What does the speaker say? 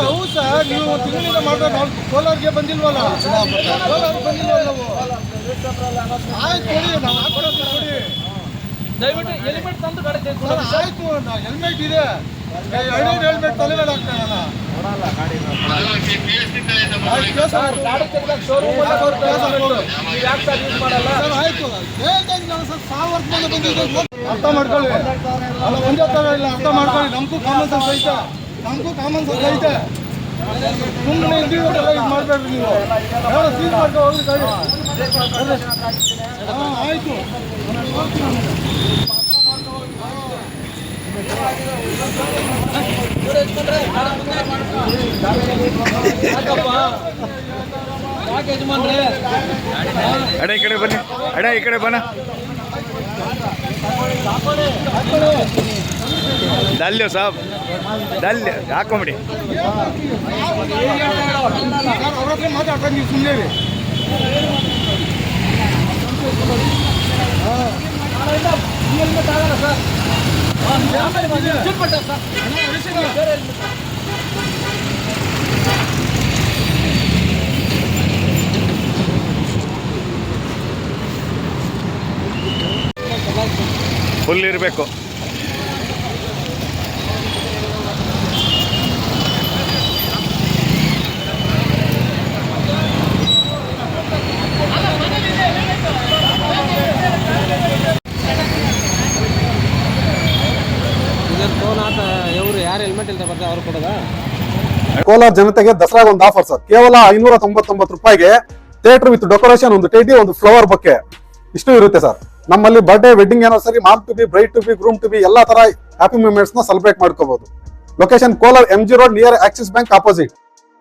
ಹೌದು ಸರ್ ನೀವು ತಿಂಗಳಿಂದ ಕೋಲಾರ್ಗೆ ಬಂದಿಲ್ವಲ್ಲ? ಕೋಲಾರ ಬಂದಿಲ್ವಲ್ಲ ನಾವು? ಆಯ್ತು ಕೊಡಿ ನಾವು ಹಾಕೊಡೋದು ಕೊಡಿ. ದಯವಿಟ್ಟು ಹೆಲ್ಮೆಟ್ ತಂದು ಗಾಡಿ ತೆಗೆದುಕೊಂಡು ಆಯ್ತು ನಾ ಹೆಲ್ಮೆಟ್ ಇದೆ. ಹೆಲ್ಮೆಟ್ ತಲೆ ಮೇಲೆ ಹಾಕ್ತಾನಲ್ಲ ಅರ್ಥ ಮಾಡ್ಕೊಳ್ಳಿ. ಅಲ್ಲ, ಒಂದೇ ಥರ ಇಲ್ಲ, ಅರ್ಥ ಮಾಡ್ಕೊಳ್ಳಿ. ನಮಗೂ ಕಾಮನ್ ಸೆನ್ಸ್ ಐತೆ. ನಮಗೂ ಕಾಮನ್ ಸೆನ್ಸ್ ಐತೆ. ಸುಮ್ಮನೆ ಇದು ಮಾಡಬೇಡ್ರಿ ನೀವು. ಯಾರು ಸೀಲ್ ಮಾಡ್ಕೊ ಹೋಗ್ರಿ ಗಾಡಿ ಹಾಂ, ಆಯಿತು. ಇಟ್ಕೊಂಡ್ರೆ ಅಡ ಈ ಕಡೆ ಬನ್ನಿ ಅಡ ಈ ಕಡೆ ಬನ್ನ ದಲ್ಯ ಸಾಬ್ ದಲ್ಯ ಹಾಕೊಂಬಿಡಿ ಸರ್ ಅವ್ರು ಇರಬೇಕು ಕೋಲಾರ ಜನತೆಗೆ ದಸರಾಗ ಒಂದು ಆಫರ್ ಸರ್. ಕೇವಲ ಐನೂರ ತೊಂಬತ್ತೊಂಬತ್ತು ರೂಪಾಯಿಗೆ ಥಿಯೇಟರ್ ವಿತ್ ಡೆಕೋರೇಷನ್ ಒಂದು ಟೇಟಿ ಒಂದು ಫ್ಲವರ್ ಬೊಕ್ಕೆ. ಇಷ್ಟು ಇರುತ್ತೆ ಸರ್. ನಮ್ಮಲ್ಲಿ birthday wedding anniversary mom to be bride to be groom to be ಎಲ್ಲಾ ತರ ಹ್ಯಾಪಿ ಮೂಮೆಂಟ್ಸ್ನ ಸೆಲೆಬ್ರೇಟ್ ಮಾಡ್ಕೋಬಹುದು location Kolar M G road near Axis bank opposite